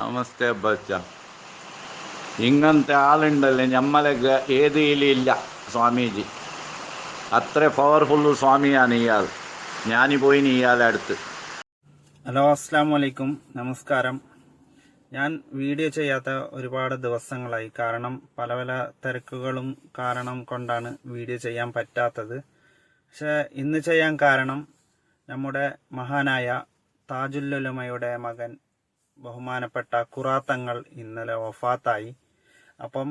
നമസ്തേ ബച്ച ഇങ്ങനത്തെ ആളുണ്ടല്ലേ നമ്മളെ ഏതിയിലില്ല സ്വാമിജി. അത്ര പവർഫുൾ സ്വാമിയാണ് ഇയാൾ. ഞാനി പോയി ഇയാളെ അടുത്ത്. ഹലോ അസ്സാം വലൈക്കും നമസ്കാരം. ഞാൻ വീഡിയോ ചെയ്യാത്ത ഒരുപാട് ദിവസങ്ങളായി. കാരണം പല പല തിരക്കുകളും കാരണം കൊണ്ടാണ് വീഡിയോ ചെയ്യാൻ പറ്റാത്തത്. പക്ഷെ ഇന്ന് ചെയ്യാൻ കാരണം നമ്മുടെ മഹാനായ താജുല്ലുലമയുടെ മകൻ ബഹുമാനപ്പെട്ട കുറാത്തങ്ങൾ ഇന്നലെ വഫാത്തായി. അപ്പം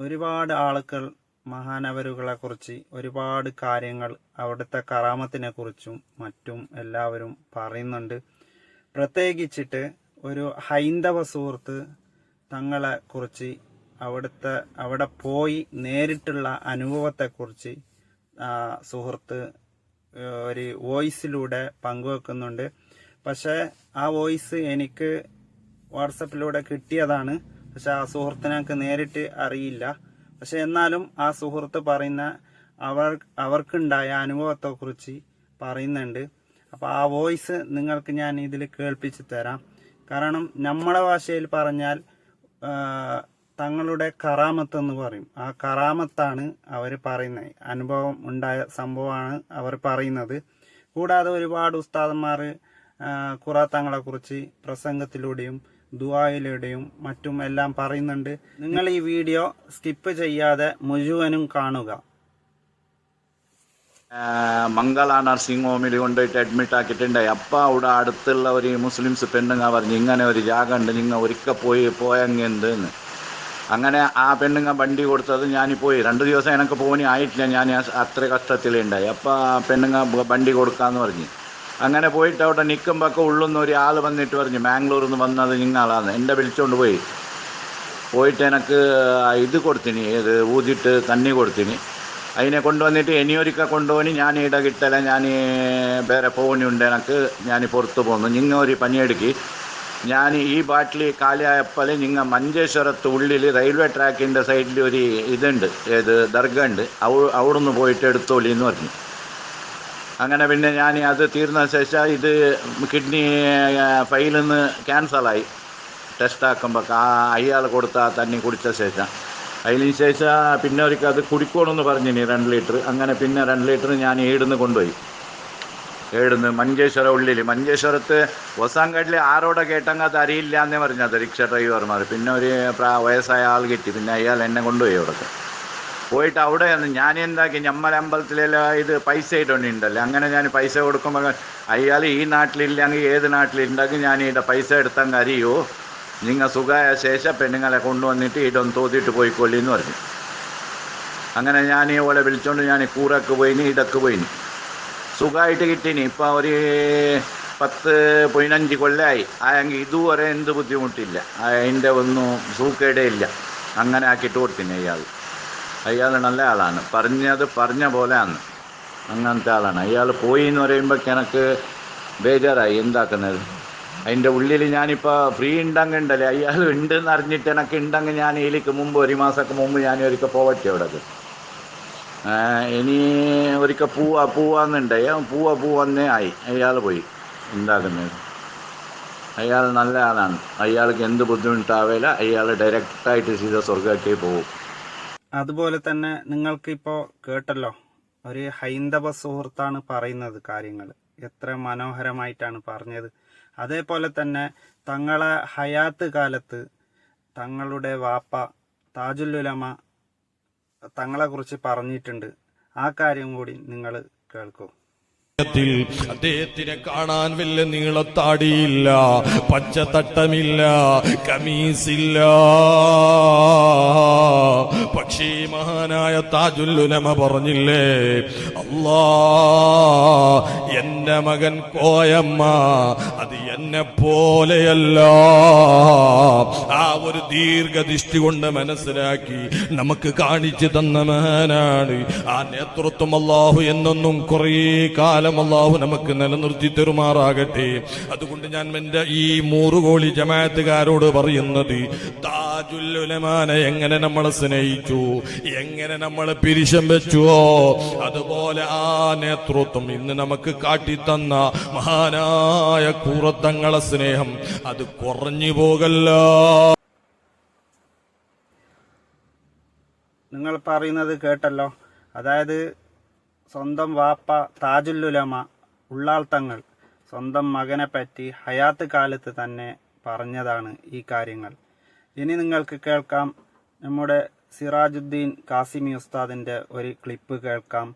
ഒരുപാട് ആളുകൾ മഹാനവരുകളെ കുറിച്ച് ഒരുപാട് കാര്യങ്ങൾ അവിടുത്തെ കറാമത്തിനെ കുറിച്ചും മറ്റും എല്ലാവരും പറയുന്നുണ്ട്. പ്രത്യേകിച്ചിട്ട് ഒരു ഹൈന്ദവ സുഹൃത്ത് തങ്ങളെ കുറിച്ച് അവിടുത്തെ അവിടെ പോയി നേരിട്ടുള്ള അനുഭവത്തെക്കുറിച്ച് കുറിച്ച് സുഹൃത്ത് ഒരു വോയിസിലൂടെ പങ്കുവെക്കുന്നുണ്ട്. പക്ഷേ ആ വോയിസ് എനിക്ക് വാട്സപ്പിലൂടെ കിട്ടിയതാണ്. പക്ഷെ ആ സുഹൃത്തിനൊക്കെ നേരിട്ട് അറിയില്ല. പക്ഷെ എന്നാലും ആ സുഹൃത്ത് പറയുന്ന അവർ അവർക്കുണ്ടായ അനുഭവത്തെക്കുറിച്ച് പറയുന്നുണ്ട്. അപ്പോൾ ആ വോയിസ് നിങ്ങൾക്ക് ഞാൻ ഇതിൽ കേൾപ്പിച്ച് തരാം. കാരണം നമ്മളെ ഭാഷയിൽ പറഞ്ഞാൽ തങ്ങളുടെ കറാമത്ത് എന്ന് പറയും. ആ കറാമത്താണ് അവർ പറയുന്നത്. അനുഭവം ഉണ്ടായ സംഭവമാണ് അവർ പറയുന്നത്. കൂടാതെ ഒരുപാട് ഉസ്താദന്മാർ ഖുറാത്തങ്ങളെ കുറിച്ച് പ്രസംഗത്തിലൂടെയും ദുആയിലൂടെയും മറ്റും എല്ലാം പറയുന്നുണ്ട്. നിങ്ങൾ ഈ വീഡിയോ സ്കിപ്പ് ചെയ്യാതെ മുഴുവനും കാണുക. മംഗള നഴ്സിംഗ് ഹോമിൽ കൊണ്ടുപോയിട്ട് അഡ്മിറ്റ് ആക്കിയിട്ടുണ്ട്. അപ്പം അവിടെ അടുത്തുള്ള ഒരു മുസ്ലിംസ് പെണ്ണുങ്ങ പറഞ്ഞു ഇങ്ങനെ ഒരു ജാഗ ഉണ്ട് നിങ്ങൾ ഒരിക്കൽ പോയി പോയെന്ന് അങ്ങനെ ആ പെണ്ണുങ്ങ വണ്ടി കൊടുത്തത് ഞാൻ പോയി. രണ്ട് ദിവസം എനിക്ക് പോകാൻ ആയിട്ടില്ല. ഞാൻ അത്ര കഷ്ടത്തിലുണ്ടായി. അപ്പം ആ പെണ്ണുങ്ങ വണ്ടി കൊടുക്കാന്ന് പറഞ്ഞു. അങ്ങനെ പോയിട്ട് അവിടെ നിൽക്കുമ്പോൾ ഉള്ളുന്ന ഒരു ആൾ വന്നിട്ട് പറഞ്ഞു മാംഗ്ലൂരിൽ നിന്ന് വന്നത് നിങ്ങളാണ് എന്റെ വിളിച്ചുകൊണ്ട് പോയി. പോയിട്ട് എനിക്ക് ഇത് കൊടുത്തിന് ഇത് ഊതിയിട്ട് തണ്ണി കൊടുത്തിന്. അതിനെ കൊണ്ടുവന്നിട്ട് എനിയൊരിക്ക കൊണ്ടുപോയി ഞാൻ ഇട കിട്ടല ഞാൻ വേറെ പോകുന്നുണ്ട് എനിക്ക് ഞാൻ പുറത്ത് പോകുന്നു നിങ്ങൾ ഒരു പണിയെടുക്കി. ഞാൻ ഈ ബാട്ടിൽ കാലിയായപ്പോൾ നിങ്ങൾ മഞ്ചേശ്വരത്ത് ഉള്ളിൽ റെയിൽവേ ട്രാക്കിന്റെ സൈഡിൽ ഒരു ഇതുണ്ട് ഏത് ദർഗ ഉണ്ട്. അവ അവിടുന്ന് പോയിട്ട് എടുത്തോളി എന്ന് പറഞ്ഞു. അങ്ങനെ പിന്നെ ഞാൻ അത് തീർന്ന ശേഷം ഇത് കിഡ്നി ഫയലിൽ നിന്ന് ക്യാൻസലായി. ടെസ്റ്റ് ആക്കുമ്പോൾ ആ അയാൾ കൊടുത്ത തണ്ണി കുടിച്ച ശേഷം. അതിന് ശേഷം പിന്നെ ഒരിക്കൽ അത് കുടിക്കണമെന്ന് പറഞ്ഞിനി രണ്ട് ലിറ്റർ. അങ്ങനെ പിന്നെ രണ്ട് ലിറ്റർ ഞാൻ ഏടുന്ന് കൊണ്ടുപോയി. ഏടുന്ന് മഞ്ചേശ്വര ഉള്ളിൽ മഞ്ചേശ്വരത്ത് ഒസാങ്കാട്ടിൽ ആരോടെ കേട്ടങ്ങ അത് അറിയില്ല എന്നേ പറഞ്ഞത് റിക്ഷ ഡ്രൈവർമാർ പിന്നെ ഒരു വയസ്സായ ആൾ കിട്ടി. പിന്നെ അയാൾ എന്നെ കൊണ്ടുപോയി അവിടേക്ക്. പോയിട്ട് അവിടെ ഞാൻ എന്താക്കി ഞമ്മല അമ്പലത്തിലെല്ലാം ഇത് പൈസ ഇട്ടുണ്ടല്ലോ അങ്ങനെ ഞാൻ പൈസ കൊടുക്കുമ്പോൾ അയാൾ ഈ നാട്ടിലില്ലെങ്കിൽ ഏത് നാട്ടിലുണ്ടെങ്കിൽ ഞാൻ ഇവിടെ പൈസ എടുത്തങ്ങ് അറിയോ നിങ്ങൾ സുഖമായ ശേഷം പെണ്ണുങ്ങളെ കൊണ്ടുവന്നിട്ട് ഇടം തോതിട്ട് പോയിക്കൊള്ളി എന്ന് പറഞ്ഞു. അങ്ങനെ ഞാൻ ഓളെ വിളിച്ചോണ്ട് ഞാൻ കൂറക്ക് പോയിന് ഇടയ്ക്ക് പോയിന്. സുഖമായിട്ട് കിട്ടീനി. ഇപ്പം ഒരു പത്ത് പതിനഞ്ച് കൊല്ലമായി ആയെങ്കിൽ ഇതുവരെ എന്ത് ബുദ്ധിമുട്ടില്ല. അതിന്റെ ഒന്നും സൂക്കേടേ ഇല്ല. അങ്ങനെ ആക്കിയിട്ട് കൊടുത്തിന് അയാൾ അയാൾ നല്ല ആളാണ്. പറഞ്ഞത് പറഞ്ഞ പോലെയാണ്. അങ്ങനത്തെ ആളാണ്. അയാൾ പോയി എന്ന് പറയുമ്പോൾ എനിക്ക് ബേജാറായി. എന്താക്കുന്നത്? അതിന്റെ ഉള്ളിൽ ഞാനിപ്പോൾ ഫ്രീ ഉണ്ടെങ്കിൽ ഉണ്ടല്ലേ അയാൾ ഉണ്ടെന്ന് അറിഞ്ഞിട്ട് എനിക്ക് ഉണ്ടെങ്കിൽ ഞാൻ ഇതിലേക്ക് മുമ്പ് ഒരു മാസമൊക്കെ മുമ്പ് ഞാൻ ഒരിക്കൽ പോവട്ടെ അവിടെ. ഇനി ഒരിക്കൽ പൂവാ പൂവാന്നുണ്ട്. പൂവാ പൂവന്നേ ആയി. അയാൾ പോയി. എന്താക്കുന്നത്? അയാൾ നല്ല ആളാണ്. അയാൾക്ക് എന്ത് ബുദ്ധിമുട്ടാവില്ല അയാൾ ഡയറക്റ്റായിട്ട് സീത സ്വർഗത്തിൽ പോകും. അതുപോലെ തന്നെ നിങ്ങൾക്കിപ്പോൾ കേട്ടല്ലോ ഒരു ഹൈന്ദവ സുഹൃത്താണ് പറയുന്നത് കാര്യങ്ങൾ എത്ര മനോഹരമായിട്ടാണ് പറഞ്ഞത്. അതേപോലെ തന്നെ തങ്ങളെ ഹയാത്ത് കാലത്ത് തങ്ങളുടെ വാപ്പ താജുല്ലുലമ തങ്ങളെക്കുറിച്ച് പറഞ്ഞിട്ടുണ്ട്. ആ കാര്യം കൂടി നിങ്ങൾ കേൾക്കൂ. ത്തിൽ അദ്ദേഹത്തിനെ കാണാൻ വല്ല നീളത്താടിയില്ല പച്ചത്തട്ടമില്ല കമീസില്ല. പക്ഷേ മഹാനായ താജുല്ലുലമ പറഞ്ഞില്ലേ അല്ലാ എന്റെ മകൻ കോയമ്മ അത് എന്നെ പോലെയല്ല. ആ ഒരു ദീർഘദൃഷ്ടി കൊണ്ട് മനസ്സിലാക്കി നമുക്ക് കാണിച്ചു തന്ന മഹാനാണ്. ആ നേതൃത്വം അല്ലാഹു എന്നൊന്നും കുറേ കാലം അള്ളാഹു നമുക്ക് നിലനിർത്തി തരുമാറാകട്ടെ. അതുകൊണ്ട് ഞാൻ എന്റെ ഈ മൂറുകോളി ജമാഅത്തുകാരോട് പറയുന്നത് താജുല്ലുലമാനെ എങ്ങനെ നമ്മളെ സ്നേഹിച്ചു എങ്ങനെ നമ്മൾ പിരിശം വെച്ചുവോ അതുപോലെ ആ നേതൃത്വം ഇന്ന് നമുക്ക് കാട്ടിത്തന്ന മഹാനായ കൂറത്തങ്ങളെ സ്നേഹം അത് കുറഞ്ഞു പോകല്ല. നിങ്ങൾ പറയുന്നത് കേട്ടല്ലോ. അതായത് സ്വന്തം വാപ്പ താജുല്ലുലമ ഉള്ളാൾത്തങ്ങൾ സ്വന്തം മകനെ പറ്റി ഹയാത്ത് കാലത്ത് തന്നെ പറഞ്ഞതാണ് ഈ കാര്യങ്ങൾ. ഇനി നിങ്ങൾക്ക് കേൾക്കാം നമ്മുടെ സിറാജുദ്ദീൻ കാസിമി ഉസ്താദിന്റെ ഒരു ക്ലിപ്പ് കേൾക്കാം.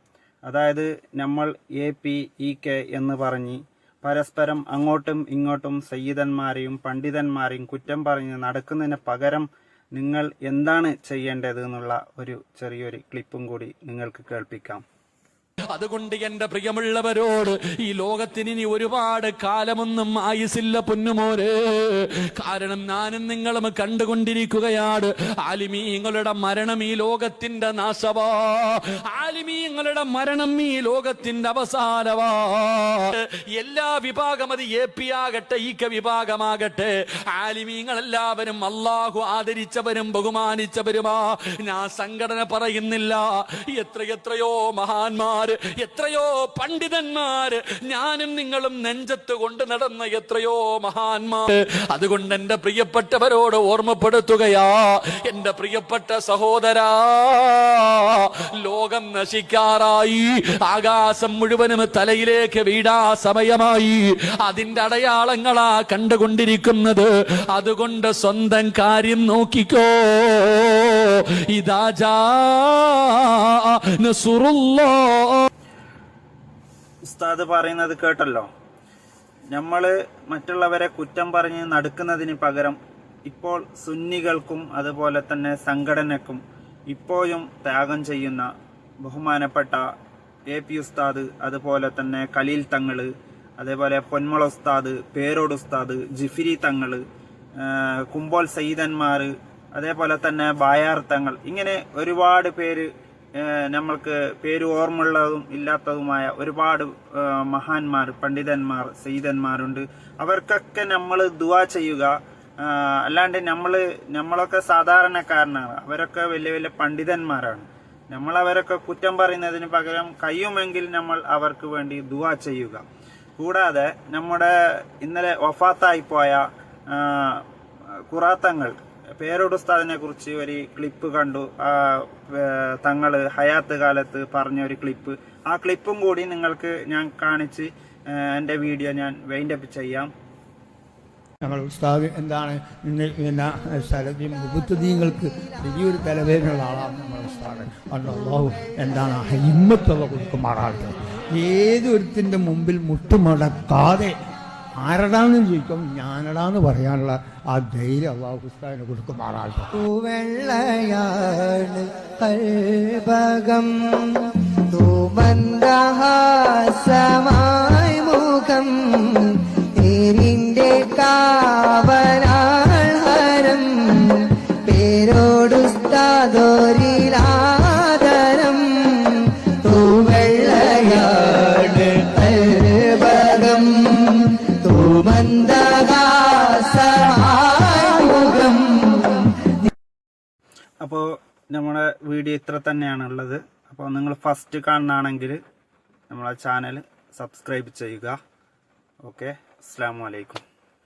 അതായത് നമ്മൾ എ പി ഇ കെ എന്ന് പറഞ്ഞ് പരസ്പരം അങ്ങോട്ടും ഇങ്ങോട്ടും സയ്യിദന്മാരെയും പണ്ഡിതന്മാരെയും കുറ്റം പറഞ്ഞ് നടക്കുന്നതിന് പകരം നിങ്ങൾ എന്താണ് ചെയ്യേണ്ടത് എന്നുള്ള ഒരു ചെറിയൊരു ക്ലിപ്പും കൂടി നിങ്ങൾക്ക് കേൾപ്പിക്കാം. അതുകൊണ്ട് എന്റെ പ്രിയമുള്ളവരോട് ഈ ലോകത്തിന് ഇനി ഒരുപാട് കാലമൊന്നും ആയുസില്ല പൊന്നുമോര്. കാരണം ഞാനും നിങ്ങളും കണ്ടുകൊണ്ടിരിക്കുകയാണ്. ആലിമീങ്ങളുടെ മരണം ഈ ലോകത്തിന്റെ നാശവാ. ആലിമീങ്ങളുടെ മരണം ഈ ലോകത്തിന്റെ അവസാനവാ. എല്ലാ വിഭാഗം അത് എ പി ആകട്ടെ ഈ കെ വിഭാഗമാകട്ടെ. ആലിമീങ്ങൾ എല്ലാവരും അള്ളാഹു ആദരിച്ചവരും ബഹുമാനിച്ചവരുമാ. ഞാൻ സംഘടന പറയുന്നില്ല. എത്ര എത്രയോ മഹാന്മാര് എത്രയോ പണ്ഡിതന്മാര് ഞാനും നിങ്ങളും നെഞ്ചത്ത് കൊണ്ട് നടന്ന എത്രയോ മഹാന്മാർ അതുകൊണ്ട് എന്റെ പ്രിയപ്പെട്ടവരോട് ഓർമ്മപ്പെടുത്തുകയാ. എന്റെ പ്രിയപ്പെട്ട സഹോദരാ ലോകം നശിക്കാറായി. ആകാശം മുഴുവനും തലയിലേക്ക് വീടാ സമയമായി. അതിന്റെ അടയാളങ്ങളാ കണ്ടുകൊണ്ടിരിക്കുന്നത്. അതുകൊണ്ട് സ്വന്തം കാര്യം നോക്കിക്കോ. ഇതാ നസുറുല്ലാ. ഉസ്താദ് പറയുന്നത് കേട്ടല്ലോ. നമ്മൾ മറ്റുള്ളവരെ കുറ്റം പറഞ്ഞ് നടക്കുന്നതിന് പകരം ഇപ്പോൾ സുന്നികൾക്കും അതുപോലെ തന്നെ സംഘടനക്കും ഇപ്പോഴും ത്യാഗം ചെയ്യുന്ന ബഹുമാനപ്പെട്ട എ പി ഉസ്താദ് അതുപോലെ തന്നെ കലീൽ തങ്ങൾ അതേപോലെ പൊന്മള ഉസ്താദ് പേരോട് ഉസ്താദ് ജിഫിരി തങ്ങൾ ആ, കുമ്പോൾ സയ്യിദന്മാർ അതേപോലെ തന്നെ ബായാർ തങ്ങൾ ഇങ്ങനെ ഒരുപാട് പേര് നമ്മൾക്ക് പേര് ഓർമ്മയുള്ളതും ഇല്ലാത്തതുമായ ഒരുപാട് മഹാന്മാർ പണ്ഡിതന്മാർ സയ്യിദന്മാരുണ്ട്. അവർക്കൊക്കെ നമ്മൾ ദുവാ ചെയ്യുക. അല്ലാണ്ട് നമ്മൾ നമ്മളൊക്കെ സാധാരണക്കാരനാണ്. അവരൊക്കെ വലിയ വലിയ പണ്ഡിതന്മാരാണ്. നമ്മൾ അവരൊക്കെ കുറ്റം പറയുന്നതിന് പകരം കഴിയുമെങ്കിൽ നമ്മൾ അവർക്ക് വേണ്ടി ദുവാ ചെയ്യുക. കൂടാതെ നമ്മുടെ ഇന്നലെ വഫാത്തായി പോയ കുറാത്തങ്ങൾ പേരോട് ഉസ്താദിനെ കുറിച്ച് ഒരു ക്ലിപ്പ് കണ്ടു. ആ ഏർ തങ്ങൾ ഹയാത്ത് കാലത്ത് പറഞ്ഞ ഒരു ക്ലിപ്പ് ആ ക്ലിപ്പും കൂടി നിങ്ങൾക്ക് ഞാൻ കാണിച്ച് എന്റെ വീഡിയോ ഞാൻ വൈൻഡപ്പ് ചെയ്യാം. ഞങ്ങൾ ഉസ്താദ് എന്താണ് ഇന്ന് വലിയൊരു തലവേദനയുള്ള ആളാണ് നമ്മുടെ ഉസ്താദ്. അള്ളാഹു എന്താണ് ഹിമ്മത്തുള്ള കൊടുക്കുമാറാകട്ടെ ഏതൊരുത്തിന്റെ മുമ്പിൽ മുട്ടുമടക്കാതെ ആരടാന്ന് ചോദിക്കും? ഞാനടാന്ന് പറയാനുള്ള ആ ധൈര്യം അള്ളാഹു ഉസ്താദിന് കൊടുക്കുമാറാകട്ടെ വെള്ളയാണ് നമ്മുടെ വീഡിയോ ഇത്ര തന്നെയാണ് ഉള്ളത്. അപ്പോൾ നിങ്ങൾ ഫസ്റ്റ് കാണുന്നതാണെങ്കിൽ നമ്മളെ ചാനൽ സബ്സ്ക്രൈബ് ചെയ്യുക. ഓക്കെ അസ്സാം വലൈക്കും